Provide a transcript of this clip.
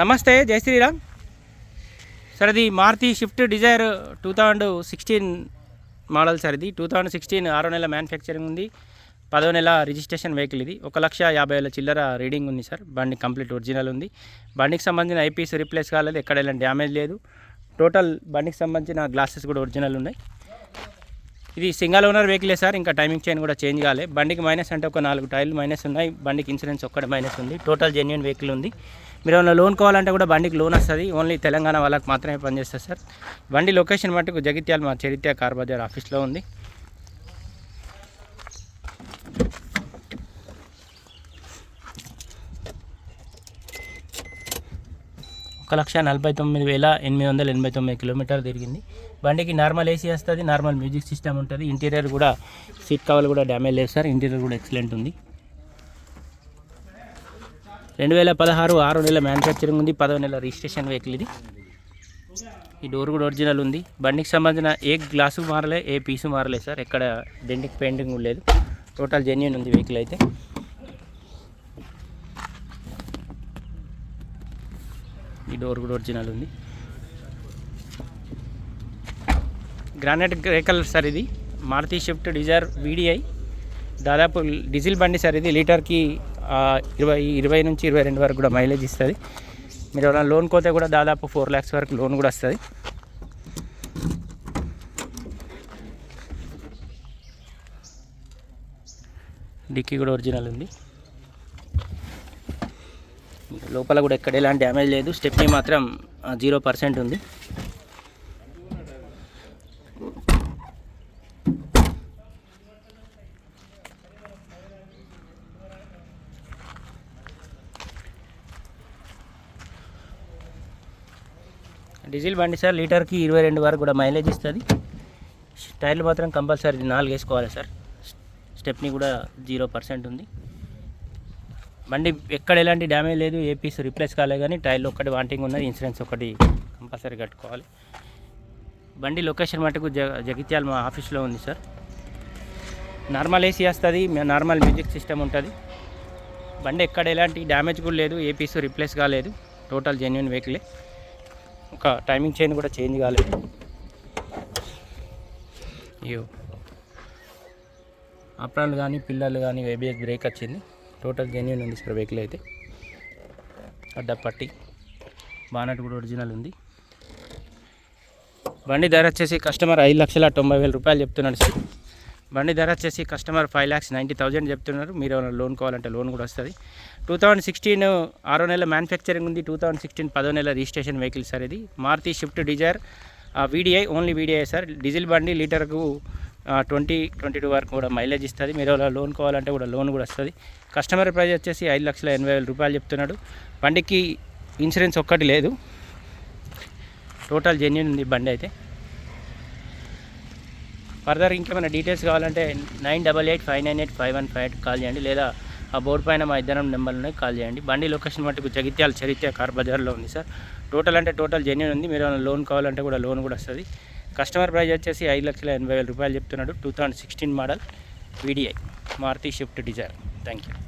నమస్తే జై శ్రీరామ్. సార్ ఇది Maruti Swift Dzire two thousand sixteen model sir ఇది టూ థౌజండ్ సిక్స్టీన్ ఆరో నెల మ్యానుఫ్యాక్చరింగ్ ఉంది. పదో నెల రిజిస్ట్రేషన్ వెహికల్ ఇది. ఒక లక్ష యాభై వేల చిల్లర రీడింగ్ ఉంది సార్ బండి కంప్లీట్ ఒరిజినల్ ఉంది. బండికి సంబంధించిన ఐపీస్ రీప్లేస్ కాలేదు. ఎక్కడ ఎలాంటి డ్యామేజ్ లేదు. టోటల్ బండికి సంబంధించిన గ్లాసెస్ కూడా ఒరిజినల్ ఉన్నాయి. ఇది సింగల్ ఓనర్ వెహికలే సార్ ఇంకా టైమింగ్ చైన్ కూడా చేంజ్ కాలే. బండికి మైనస్ అంటే ఒక నాలుగు టైర్లు మైనస్ ఉన్నాయి బండికి ఇన్సూరెన్స్ ఒక్కటి మైనస్ ఉంది టోటల్ జెన్యున్ వెహికల్ ఉంది. మీరు ఏమైనా లోన్ కావాలంటే కూడా బండికి లోన్ వస్తుంది ఓన్లీ తెలంగాణ వాళ్ళకి మాత్రమే పనిచేస్తుంది సార్. బండి లొకేషన్ మట్టుకు జగిత్యాల మా చరిత్ర కార్ బజార్ ఆఫీస్లో ఉంది. ఒక లక్ష నలభై తొమ్మిది వేల ఎనిమిది వందల ఎనభై తొమ్మిది కిలోమీటర్ తిరిగింది. బండికి నార్మల్ ఏసీ వస్తుంది నార్మల్ మ్యూజిక్ సిస్టమ్ ఉంటుంది. ఇంటీరియర్ కూడా సీట్ కవర్ కూడా డ్యామేజ్ లేదు సార్ ఇంటీరియర్ కూడా ఎక్సలెంట్ ఉంది. రెండు వేల పదహారు ఆరు నెలల మ్యానుఫ్యాక్చరింగ్ ఉంది పదవ నెల రిజిస్ట్రేషన్ వెహికల్ ఇది. ఈ డోర్ కూడా ఒరిజినల్ ఉంది. బండికి సంబంధించిన ఏ గ్లాసు మారలే ఏ పీసు మారలేదు సార్ ఎక్కడ డెంటిక్ పెయింటింగ్ లేదు. టోటల్ జెన్యున్ ఉంది వెహికల్ అయితే. ఈ డోర్ కూడా ఒరిజినల్ ఉంది. గ్రానైట్ గ్రే కలర్ సార్ ఇది. మారుతి షిఫ్ట్ డిజైర్ వీడిఐ దాదాపు డీజిల్ బండి సార్ ఇది. లీటర్కి ఇరవై ఇరవై నుంచి ఇరవై రెండు వరకు కూడా మైలేజ్ ఇస్తుంది. మీరు ఎవరైనా లోన్ కోతే కూడా దాదాపు ఫోర్ ల్యాక్స్ వరకు లోన్ కూడా వస్తుంది. డిక్కీ కూడా ఒరిజినల్ ఉంది. లోపల కూడా ఎక్కడ ఎలాంటి డ్యామేజ్ లేదు. స్టెప్నీ మాత్రం జీరో పర్సెంట్ ఉంది. డీజిల్ బండి సార్ లీటర్కి ఇరవై రెండు వరకు కూడా మైలేజ్ ఇస్తుంది. టైర్లు మాత్రం కంపల్సరీ నాలుగు వేసుకోవాలి సార్. స్టెప్ని కూడా జీరో పర్సెంట్ ఉంది. బండి ఎక్కడ ఎలాంటి డ్యామేజ్ లేదు ఏ పీస్ రిప్లేస్ కాలేదు కానీ టైర్లు ఒకటి వాంటింగ్ ఉన్నది ఇన్సూరెన్స్ ఒకటి కంపల్సరీ కట్టుకోవాలి. బండి లొకేషన్ మటుకు జ జగిత్యాల మా ఆఫీస్లో ఉంది సార్. నార్మల్ ఏసీ వస్తుంది నార్మల్ మ్యూజిక్ సిస్టమ్ ఉంటుంది. బండి ఎక్కడ ఎలాంటి డ్యామేజ్ కూడా లేదు ఏ పీస్ రిప్లేస్ కాలేదు టోటల్ జెన్యున్ వెహికలే ఒక టైమింగ్ చైన్ కూడా చేంజ్ కాలేదు. అయ్యో అప్రాన్లు కానీ పిల్లలు కానీ ఏబిఎస్ బ్రేక్ వచ్చింది. టోటల్ జెన్యున్ ఉంది సార్ వెహికల్ అయితే. అడ్డపట్టి బానట్ కూడా ఒరిజినల్ ఉంది. బండి ధర వచ్చేసి కస్టమర్ ఐదు లక్షల తొంభై వేల రూపాయలు చెప్తున్నాడు సార్. బండి ధర వచ్చేసి customer five lakhs ninety thousand చెప్తున్నారు. మీరు ఏమైనా లోన్ కావాలంటే లోన్ కూడా వస్తుంది. టూ థౌజండ్ సిక్స్టీన్ ఆరో నెల మ్యానుఫ్యాక్చరింగ్ ఉంది. టూ థౌజండ్ సిక్స్టీన్ పదో నెల రిజిస్ట్రేషన్ వెహికల్ సార్ ఇది. Maruti Swift Dzire VDI only VDI sir. Diesel బండి లీటర్కు ట్వంటీ ట్వంటీ టూ వరకు కూడా మైలేజ్ ఇస్తుంది. మీరు ఏమైనా లోన్ కావాలంటే కూడా లోన్ కూడా వస్తుంది. కస్టమర్ ప్రైస్ వచ్చేసి ఐదు లక్షల ఎనభై వేల రూపాయలు చెప్తున్నాడు. బండికి ఇన్సూరెన్స్ ఒక్కటి లేదు. టోటల్ జెన్యున్ ఉంది బండి అయితే. ఫర్దర్ ఇంకేమైనా డీటెయిల్స్ కావాలంటే nine double eight five nine eight five one five call చేయండి. లేదా ఆ బోర్డు పైన మా ఇద్దరం నెంబర్లోనే కాల్ చేయండి. బండి లొకేషన్ మటుకు జగిత్యాల చరిత్ర కార్ బజార్లో ఉంది సార్ టోటల్ అంటే టోటల్ జెన్యున్ ఉంది. మీరు ఏమైనా లోన్ కావాలంటే కూడా లోన్ కూడా వస్తుంది. కస్టమర్ ప్రైజ్ వచ్చేసి ఐదు లక్షల ఎనభై వేల రూపాయలు చెప్తున్నాడు two thousand sixteen model VDI Maruti Swift Dzire thank you